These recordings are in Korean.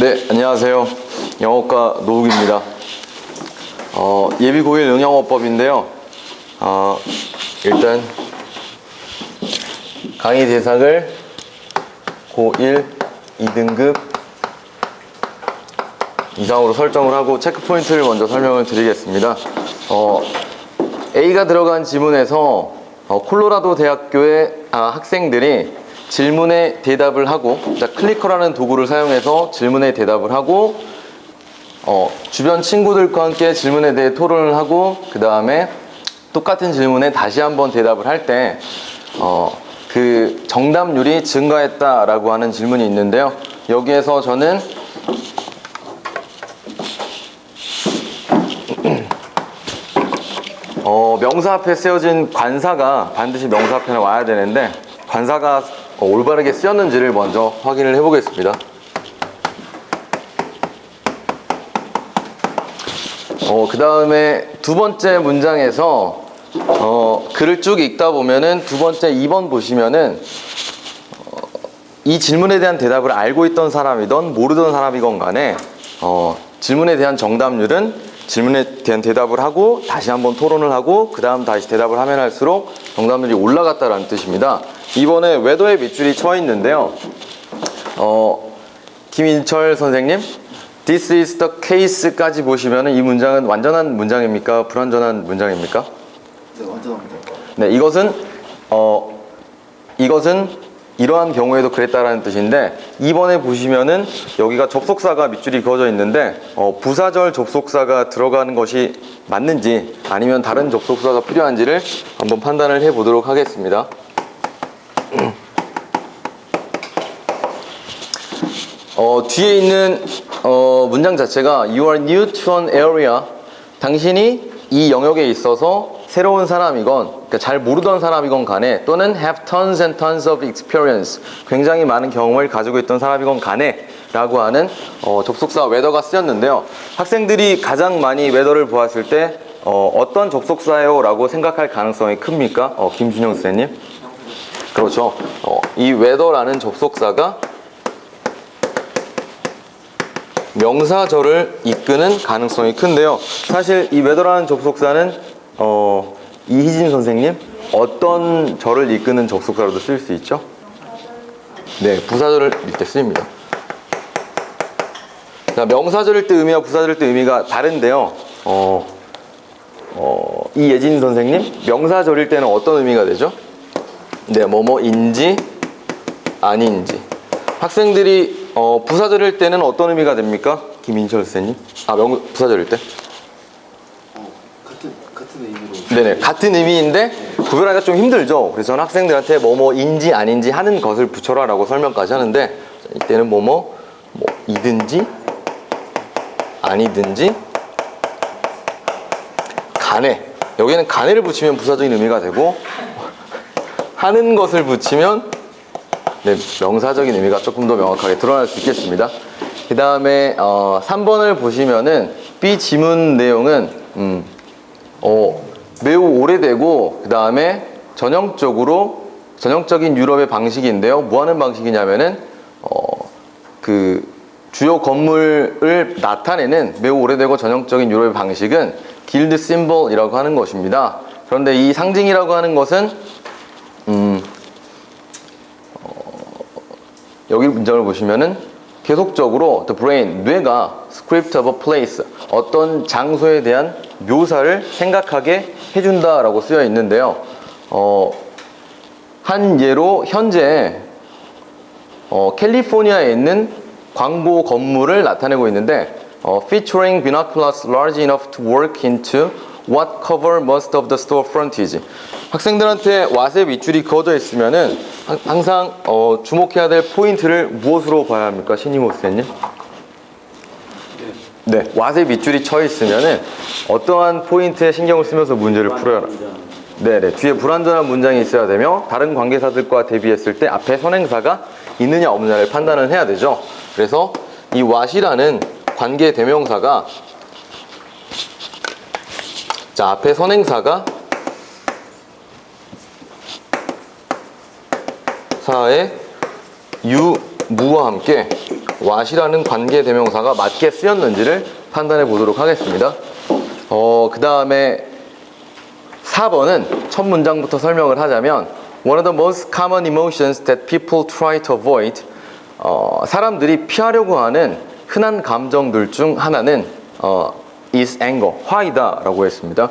네, 안녕하세요. 영어과 노욱입니다. 어, 예비 고일 응영어법인데요. 어, 일단 강의 대상을 고1 2등급 이상으로 설정을 하고 체크 포인트를 먼저 설명을 드리겠습니다. 어, A가 들어간 지문에서 어, 콜로라도 대학교의 아, 학생들이 질문에 대답을 하고 자, 클리커라는 도구를 사용해서 질문에 대답을 하고 어, 주변 친구들과 함께 질문에 대해 토론을 하고 그 다음에 똑같은 질문에 다시 한번 대답을 할때 어, 그 정답률이 증가했다라고 하는 질문이 있는데요. 여기에서 저는 어, 명사 앞에 쓰여진 관사가 반드시 명사 앞에 와야 되는데 관사가 어, 올바르게 쓰였는지를 먼저 확인을 해보겠습니다. 어, 그 다음에 두 번째 문장에서 어, 글을 쭉 읽다 보면은 두 번째 2번 보시면은 어, 이 질문에 대한 대답을 알고 있던 사람이던 모르던 사람이건 간에 어, 질문에 대한 정답률은 질문에 대한 대답을 하고 다시 한번 토론을 하고 그 다음 다시 대답을 하면 할수록 정답률이 올라갔다라는 뜻입니다. 이번에 웨더의 밑줄이 쳐 있는데요. 어, 김인철 선생님, This is the case까지 보시면 이 문장은 완전한 문장입니까? 불완전한 문장입니까? 네, 완전합니다. 네, 이것은 어 이것은 이러한 경우에도 그랬다라는 뜻인데 2번에 보시면은 여기가 접속사가 밑줄이 그어져 있는데 어, 부사절 접속사가 들어가는 것이 맞는지 아니면 다른 접속사가 필요한지를 한번 판단을 해 보도록 하겠습니다. 어, 뒤에 있는 어, 문장 자체가 You are new to an area. 당신이 이 영역에 있어서 새로운 사람이건 그러니까 잘 모르던 사람이건 간에 또는 have tons and tons of experience 굉장히 많은 경험을 가지고 있던 사람이건 간에 라고 하는 어, 접속사 웨더가 쓰였는데요 학생들이 가장 많이 웨더를 보았을 때 어, 어떤 접속사예요? 라고 생각할 가능성이 큽니까? 어, 김준영 선생님 그렇죠 어, 이 웨더라는 접속사가 명사절을 이끄는 가능성이 큰데요. 사실 이 웨더라는 접속사는 어, 이희진 선생님 어떤 절을 이끄는 접속사로도 쓸 수 있죠? 네, 부사절을 이때 쓰입니다. 자, 명사절일 때 의미와 부사절일 때 의미가 다른데요. 어, 어, 이예진 선생님 명사절일 때는 어떤 의미가 되죠? 네, 뭐뭐인지 아닌지. 학생들이 어, 부사절일 때는 어떤 의미가 됩니까? 김인철 선생님. 아, 명 부사절일 때? 어, 같은 같은 의미로. 네네. 같은 의미인데 구별하기가 좀 힘들죠. 그래서 저는 학생들한테 뭐뭐인지 아닌지 하는 것을 붙여라 라고 설명까지 하는데 자, 이때는 뭐뭐 뭐 이든지 아니든지 간에 여기는 간에를 붙이면 부사적인 의미가 되고 하는 것을 붙이면 네, 명사적인 의미가 조금 더 명확하게 드러날 수 있겠습니다. 그 다음에 어, 3번을 보시면은 B 지문 내용은 음, 어, 매우 오래되고 그 다음에 전형적으로 전형적인 유럽의 방식인데요. 뭐 하는 방식이냐면은 어, 그 주요 건물을 나타내는 매우 오래되고 전형적인 유럽의 방식은 길드 심볼이라고 하는 것입니다. 그런데 이 상징이라고 하는 것은 음, 여기 문장을 보시면은 계속적으로 the brain 뇌가 script of a place 어떤 장소에 대한 묘사를 생각하게 해준다라고 쓰여 있는데요. 어, 한 예로 현재 어, 캘리포니아에 있는 광고 건물을 나타내고 있는데 어, featuring binoculars large enough to work into what cover most of the store frontage. 학생들한테 왓의 밑줄이 그어져 있으면은 하- 항상 어, 주목해야 될 포인트를 무엇으로 봐야 합니까, 신이모 선생님? 네, 왓의 밑줄이 쳐 있으면은 어떠한 포인트에 신경을 쓰면서 문제를 풀어야 네네 뒤에 불완전한 문장이 있어야 되며 다른 관계사들과 대비했을 때 앞에 선행사가 있느냐 없느냐를 판단을 해야 되죠. 그래서 이 what이라는 관계 대명사가 자 앞에 선행사가 사의 you 무와 함께 what이라는 관계 대명사가 맞게 쓰였는지를 판단해 보도록 하겠습니다. 어, 그 다음에 4번은 첫 문장부터 설명을 하자면 One of the most common emotions that people try to avoid 어, 사람들이 피하려고 하는 흔한 감정들 중 하나는 어, is anger, 화이다 라고 했습니다.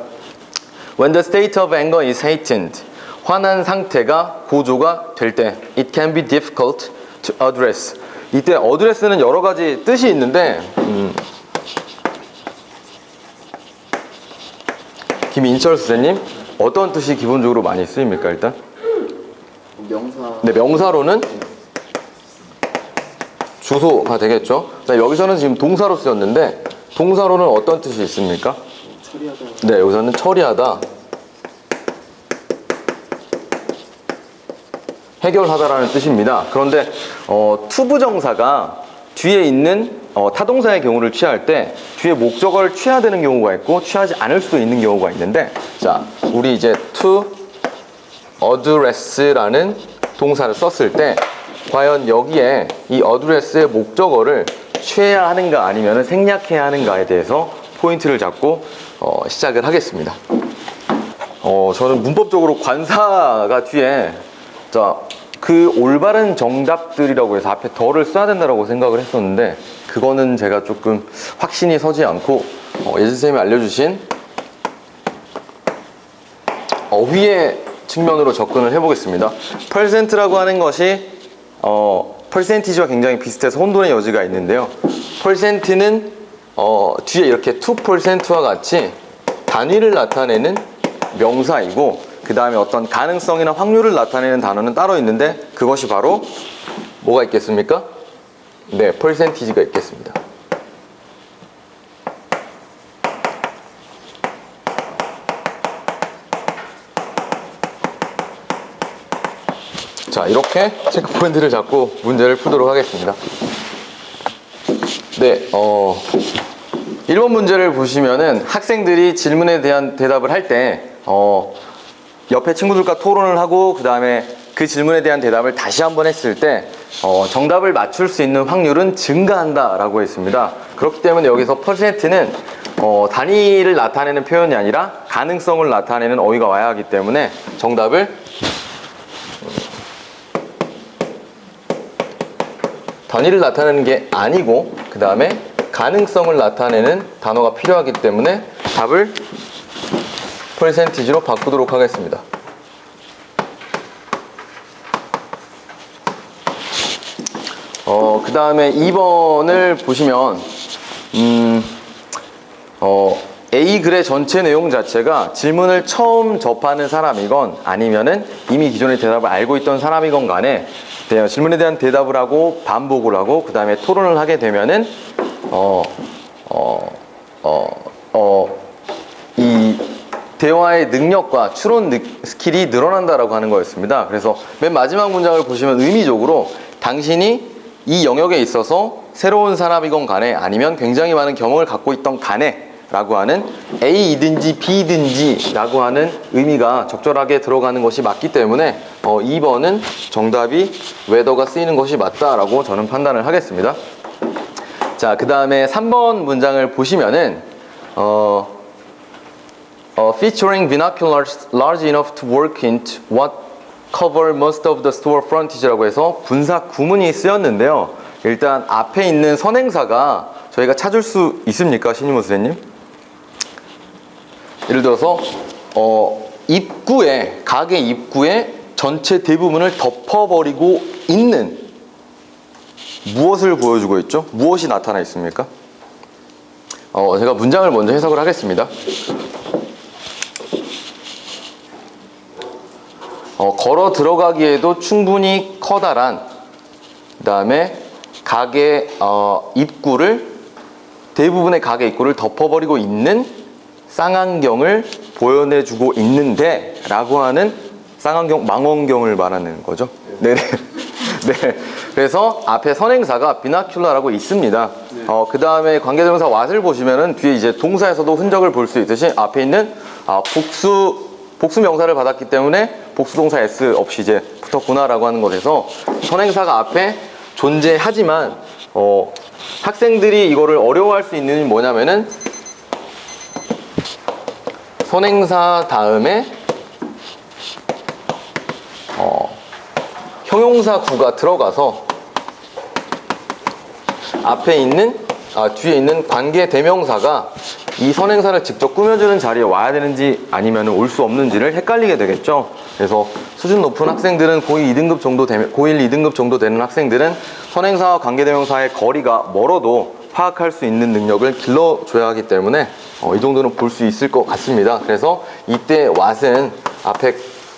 When the state of anger is heightened, 화난 상태가 고조가 될 때, it can be difficult to address. 이때 address는 여러 가지 뜻이 있는데, 음, 김인철 선생님, 어떤 뜻이 기본적으로 많이 쓰입니까, 일단? 명사 네, 명사로는 주소가 되겠죠. 자, 여기서는 지금 동사로 쓰였는데, 동사로는 어떤 뜻이 있습니까? 처리하다 네, 여기서는 처리하다. 해결하다라는 뜻입니다. 그런데 어, 투부정사가 뒤에 있는 어, 타동사의 경우를 취할 때 뒤에 목적어를 취해야 되는 경우가 있고 취하지 않을 수도 있는 경우가 있는데 자, 우리 이제 to address라는 동사를 썼을 때 과연 여기에 이 address의 목적어를 취해야 하는가 아니면 생략해야 하는가에 대해서 포인트를 잡고 어, 시작을 하겠습니다. 어, 저는 문법적으로 관사가 뒤에 자, 그 올바른 정답들이라고 해서 앞에 덜을 써야 된다고 생각을 했었는데 그거는 제가 조금 확신이 서지 않고 어, 예진 선생님이 알려주신 어휘의 측면으로 접근을 해보겠습니다. 퍼센트라고 하는 것이 어, 퍼센티지와 굉장히 비슷해서 혼돈의 여지가 있는데요. 퍼센트는 어, 뒤에 이렇게 2%와 같이 단위를 나타내는 명사이고 그 다음에 어떤 가능성이나 확률을 나타내는 단어는 따로 있는데 그것이 바로 뭐가 있겠습니까? 네, 퍼센티지가 있겠습니다. 이렇게 체크 포인트를 잡고 문제를 풀도록 하겠습니다. 네, 어, 1번 문제를 보시면은 학생들이 질문에 대한 대답을 할 때, 어, 옆에 친구들과 토론을 하고, 그 다음에 그 질문에 대한 대답을 다시 한번 했을 때, 어, 정답을 맞출 수 있는 확률은 증가한다 라고 했습니다. 그렇기 때문에 여기서 퍼센트는 어, 단위를 나타내는 표현이 아니라 가능성을 나타내는 어휘가 와야 하기 때문에 정답을 단위를 나타내는 게 아니고 그 다음에 가능성을 나타내는 단어가 필요하기 때문에 답을 퍼센티지로 바꾸도록 하겠습니다. 어, 그 다음에 2번을 보시면, 음, 어, A 글의 전체 내용 자체가 질문을 처음 접하는 사람이건 아니면은 이미 기존의 대답을 알고 있던 사람이건 간에 대- 질문에 대한 대답을 하고 반복을 하고 그 다음에 토론을 하게 되면은 어, 어, 어, 어, 이 대화의 능력과 추론 느- 스킬이 늘어난다라고 하는 거였습니다. 그래서 맨 마지막 문장을 보시면 의미적으로 당신이 이 영역에 있어서 새로운 사람이건 간에 아니면 굉장히 많은 경험을 갖고 있던 간에 라고 하는 A이든지 B든지 라고 하는 의미가 적절하게 들어가는 것이 맞기 때문에 어, 2번은 정답이 웨더가 쓰이는 것이 맞다라고 저는 판단을 하겠습니다. 자, 그 다음에 3번 문장을 보시면은, 어, 어, featuring binoculars large enough to work into what cover most of the store frontage라고 해서 분사 구문이 쓰였는데요. 일단 앞에 있는 선행사가 저희가 찾을 수 있습니까, 신임호 선생님? 예를 들어서 어, 입구에 가게 입구에 전체 대부분을 덮어버리고 있는 무엇을 보여주고 있죠? 무엇이 나타나 있습니까? 어, 제가 문장을 먼저 해석을 하겠습니다. 어, 걸어 들어가기에도 충분히 커다란 그 다음에 가게 어, 입구를 대부분의 가게 입구를 덮어버리고 있는 쌍안경을 보여내주고 있는데 라고 하는 쌍안경 망원경을 말하는 거죠. 네, 네. 그래서 앞에 선행사가 비나큘라라고 있습니다. 어, 그 다음에 관계대명사 what을 보시면은 뒤에 이제 동사에서도 흔적을 볼 수 있듯이 앞에 있는 아, 복수 복수 명사를 받았기 때문에 복수 동사 s 없이 이제 붙었구나라고 하는 것에서 선행사가 앞에 존재하지만 어, 학생들이 이거를 어려워할 수 있는 뭐냐면은 선행사 다음에 어, 형용사 구가 들어가서 앞에 있는 아, 뒤에 있는 관계 대명사가 이 선행사를 직접 꾸며주는 자리에 와야 되는지 아니면 올 수 없는지를 헷갈리게 되겠죠. 그래서 수준 높은 학생들은 고2 2등급 정도 되면 고1 2등급 정도 되는 학생들은 선행사와 관계 대명사의 거리가 멀어도 파악할 수 있는 능력을 길러줘야 하기 때문에 어, 이 정도는 볼 수 있을 것 같습니다. 그래서 이때 왓은 앞에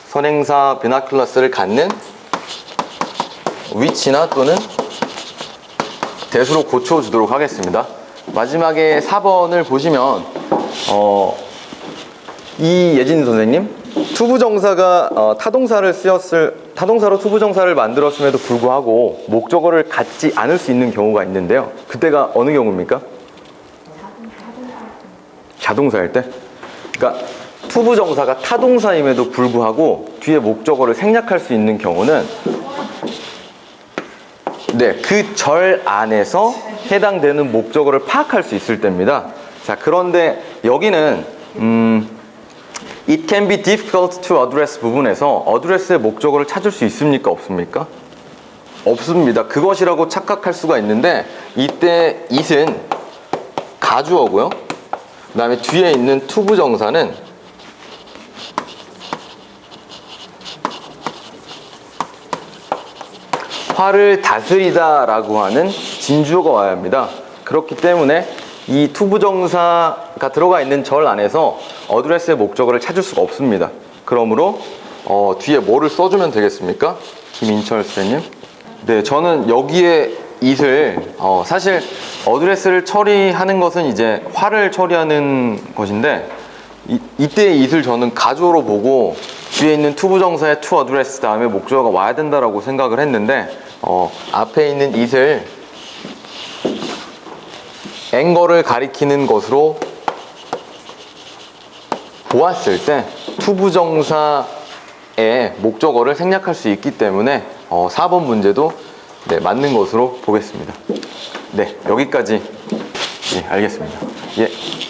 선행사 비나클러스를 갖는 위치나 또는 대수로 고쳐주도록 하겠습니다. 마지막에 4번을 보시면 어, 이 예진 선생님 투부정사가 어, 타동사를 쓰였을 타동사로 투부정사를 만들었음에도 불구하고 목적어를 갖지 않을 수 있는 경우가 있는데요. 그때가 어느 경우입니까? 자동사일 때. 그러니까 투부 정사가 타동사임에도 불구하고 뒤에 목적어를 생략할 수 있는 경우는 네, 그 절 안에서 해당되는 목적어를 파악할 수 있을 때입니다. 자, 그런데 여기는 음, It can be difficult to address 부분에서 address의 목적어를 찾을 수 있습니까? 없습니까? 없습니다. 그것이라고 착각할 수가 있는데 이때 it은 가주어고요. 그 다음에 뒤에 있는 투부 정사는 화를 다스리다 라고 하는 진주어가 와야 합니다. 그렇기 때문에 이 투부 정사가 들어가 있는 절 안에서 어드레스의 목적어를 찾을 수가 없습니다. 그러므로 어, 뒤에 뭐를 써주면 되겠습니까? 김인철 선생님. 네, 저는 여기에 it을 어, 사실 어드레스를 처리하는 것은 이제 화를 처리하는 것인데 이, 이때의 it을 저는 가주어로 보고 뒤에 있는 투부정사의 to address 다음에 목적어가 와야 된다라고 생각을 했는데 어, 앞에 있는 it을 앵거를 가리키는 것으로 보았을 때 투부정사의 목적어를 생략할 수 있기 때문에 어, 4번 문제도 네, 맞는 것으로 보겠습니다. 네, 여기까지. 예, 알겠습니다. 예.